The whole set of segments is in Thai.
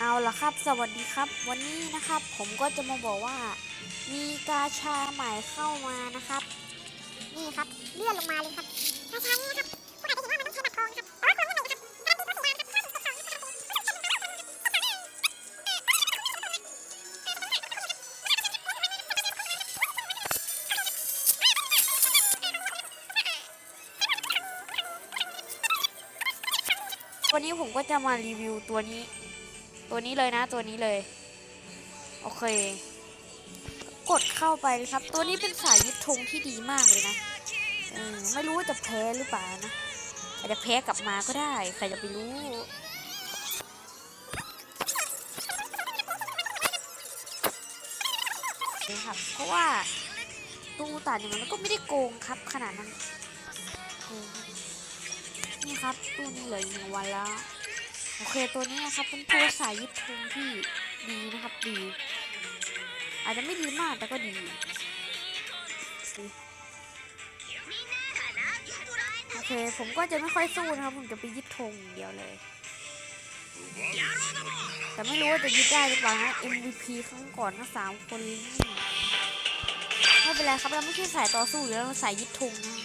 เอาละครับ สวัสดีครับ วันนี้นะครับ ผมก็จะมาบอกว่า มีกาชาใหม่เข้ามานะครับ นี่ครับเลื่อนลงมาเลยครับราชานี้นะครับผู้อาจจะเห็นว่ามันต้องใช้บัตรทองครับแต่ว่าคนรุ่นใหม่นครับการมีพระสุวรรณนะครับถ้าถูกบัตรทองนะครับวันนี้ผมก็จะมารีวิวตัวนี้ ตัวนี้เลยนะตัวนี้เลย โอเค กดเข้าไปครับ ตัวนี้เป็นสายยึดธงที่ดีมากเลยนะไม่รู้ว่าจะแพ้หรือเปล่านะอาจจะแพ้กลับมาก็ได้ ใครจะไปรู้นะครับเพราะว่าตู้ต่างอย่างนั้นก็ไม่ได้โกงครับขนาดนั้น นี่ครับตู้นี้เหลืออีกหนึ่งวันแล้ว โอเคตัวนี้นะครับเป็นตัวสายยึดธงที่ดีนะครับดี อาจจะไม่ดีมากแต่ก็ดีโอเคผมก็จะไม่ค่อยสู้นะครับ ผมจะไปยึดธงเดียวเลย แต่ไม่รู้ว่าจะยึดได้หรือเปล่านะ MVP ครั้งก่อนก็สามคนไม่เป็นไรครับเราไม่ใช่สายต่อสู้หรือเราสายยึดธงนะ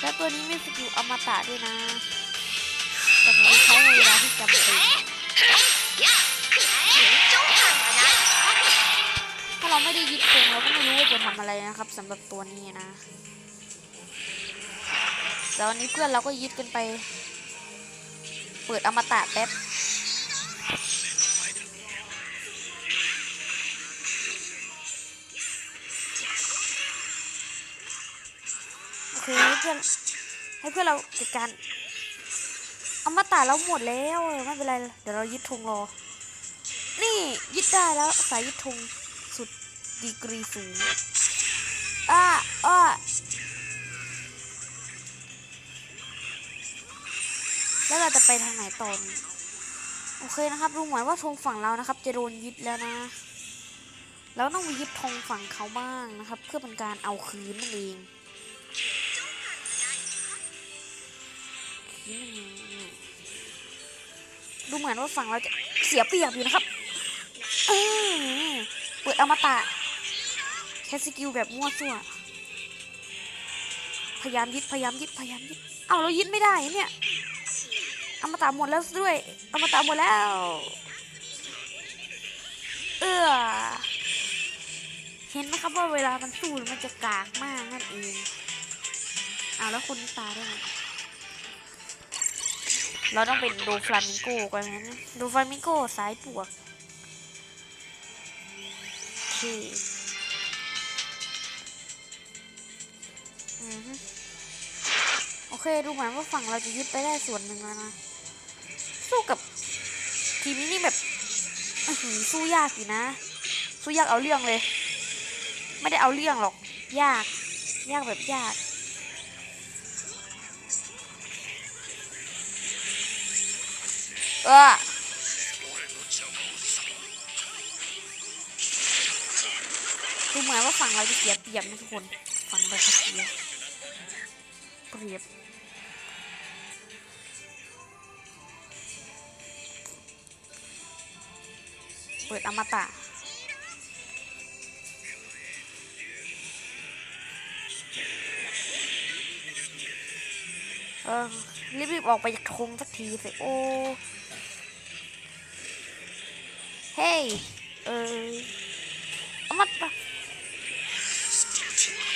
แล้วตัวนี้ไม่สกิลอมตะด้วยนะ แต่ผมใช้ในเวลาที่จำเป็นถ้าเราไม่ได้ยึดธงเราก็ไม่รู้ว่าจะทำอะไรนะครับสำหรับตัวนี้นะแต่วันนี้เพื่อนเราก็ยึดกันไป เปิดอมตะแป๊บโอเคให้เพื่อนให้เพื่อนเราจัดการ เอามาตะเราหมดแล้วไม่เป็นไร เดี๋ยวเรายึดธงรอ นี่ยึดได้แล้วสายยึดธงสุดดีกรีสูงอ้าอ้าแล้วเราจะไปทางไหนตอนโอเคนะครับดูเหมือนว่าธงฝั่งเรานะครับ จะโดนยึดแล้วนะแล้วต้องไปยึดธงฝั่งเขาบ้างนะครับ เพื่อเป็นการเอาคืนนั่นเองคืนนั่นเอง ดูเหมือนว่าฝั่งเราจะเสียเปรียบอยู่นะครับเออเปิดอมตะแค่สกิลแบบมั่วซั่ว พยายามยึดพยายามยึดพยายามยึด เอ้าเรายึดไม่ได้เนี่ย อมตะหมดแล้วด้วย อมตะหมดแล้ว เออเห็นไหมครับว่าเวลามันสู้มันจะกากมากนั่นเอง เอาแล้วคนตายได้ไง เราต้องเป็นโดฟลามิงโกกันนะโดฟลามิงโกสายปวกโอเคอือฮึโอเค ดูเหมือนว่าฝั่งเราจะยึดไปได้ส่วนหนึ่งแล้วนะ สู้กับทีมนี้นี่แบบสู้ยากอยู่นะ สู้ยากเอาเรื่องเลย ไม่ได้เอาเรื่องหรอก ยาก ยากแบบยาก เออดูเหมือนว่าฝั่งเราจะเสียเปียบนะทุกคน ฝั่งเราจะเสียเปียบเปิดอมตะเออรีบๆออกไปจากธงสักทีสิโอ้ เฮ้เออเอามาปะ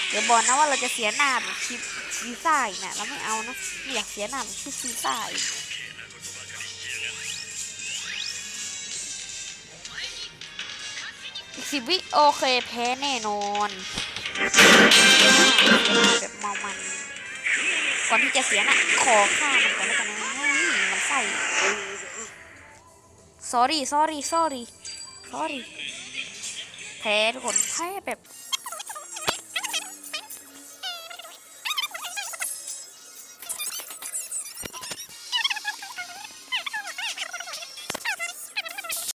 เดี๋ยวบอกนะว่าเราจะเสียหน้าแบบชิปซีซ่าอีกนะเราไม่เอานะไม่อยากเสียหน้าแบบชิปซีซ่าอีกสิบวิโอเคแพ้แน่นอนแบบเมามันก่อนที่จะเสียน่ะขอฆ่ามันก่อนแล้วกันนะมันใส่ sorry sorry sorry sorry แพ้ทุกคนแพ้แบบ